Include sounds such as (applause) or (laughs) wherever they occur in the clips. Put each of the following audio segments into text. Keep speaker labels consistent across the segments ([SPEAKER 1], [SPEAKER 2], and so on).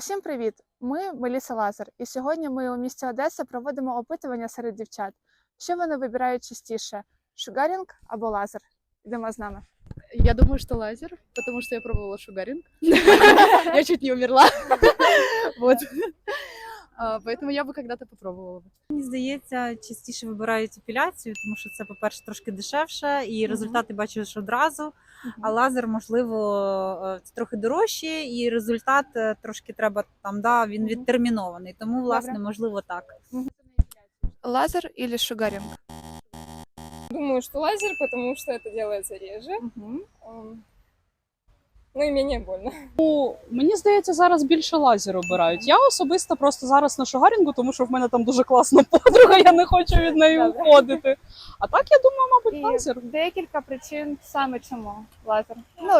[SPEAKER 1] Усім привіт! Ми Меліса Лазар, і сьогодні ми у місті Одеса проводимо опитування серед дівчат. Що вони вибирають частіше: шугарінг або лазер? Йдемо з нами.
[SPEAKER 2] Я думаю, что лазер, потому что я пробовала шугаринг. (laughs) Я чуть не умерла. (laughs) Вот. А, Поэтому я бы когда-то попробовала бы.
[SPEAKER 3] Мені здається, частіше вибирають епіляцію, тому що це, по-перше, трошки дешевше, і
[SPEAKER 1] Мгм.
[SPEAKER 3] результати бачиш одразу. А лазер, можливо, е, це трохи дорожче, і результат е, трошки треба там, да, він
[SPEAKER 1] Мгм.
[SPEAKER 3] відтермінований. Тому, власне,
[SPEAKER 1] Добре.
[SPEAKER 3] можливо, так.
[SPEAKER 1] Лазер или шугарінг?
[SPEAKER 4] Думаю, что лазер, потому что это делается реже. Ам, Ну і мені больно.
[SPEAKER 5] Мені здається, зараз більше лазер обирають. Я особисто просто зараз на шугарінгу, тому що в мене там дуже класна подруга, я не хочу від неї уходити. А так я думаю, мабуть, лазер.
[SPEAKER 1] декілька причин саме чому лазер. Ну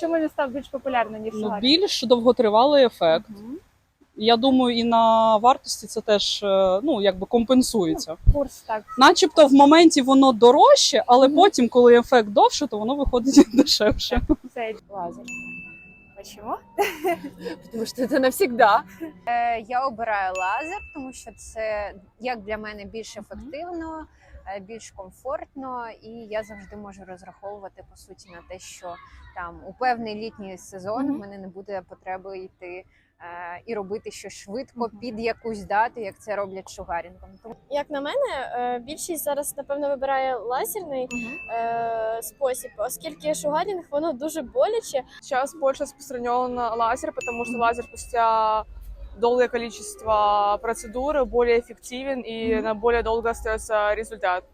[SPEAKER 1] чому він став більш популярним ніж
[SPEAKER 5] Ну,
[SPEAKER 1] шугарінг?
[SPEAKER 5] більш довготривалий ефект.
[SPEAKER 1] Мгм.
[SPEAKER 5] Я думаю, і на вартості це теж е, ну якби компенсується.
[SPEAKER 1] Курс так.
[SPEAKER 5] Начебто в моменті воно дорожче, але
[SPEAKER 1] Мгм.
[SPEAKER 5] потім, коли ефект довше, то воно виходить (laughs) дешевше.
[SPEAKER 1] Це лазер. Чому?
[SPEAKER 2] Потому что это навсегда.
[SPEAKER 6] Е, Я обираю лазер, тому що це як для мене більш ефективно, більш комфортно, і я завжди можу розраховувати по суті на те, що там у певний літній сезон в мене не буде потреби йти е, і робити щось швидко під якусь дату, як це роблять шугарінгом. Тому
[SPEAKER 7] Як на мене, е, більшість зараз напевно вибирає лазерний е, спосіб, оскільки шугарінг воно дуже боляче.
[SPEAKER 8] Сейчас больше распространен лазер, потому что лазер спустя долгое количество процедур более эффективен и на более долго остается результат.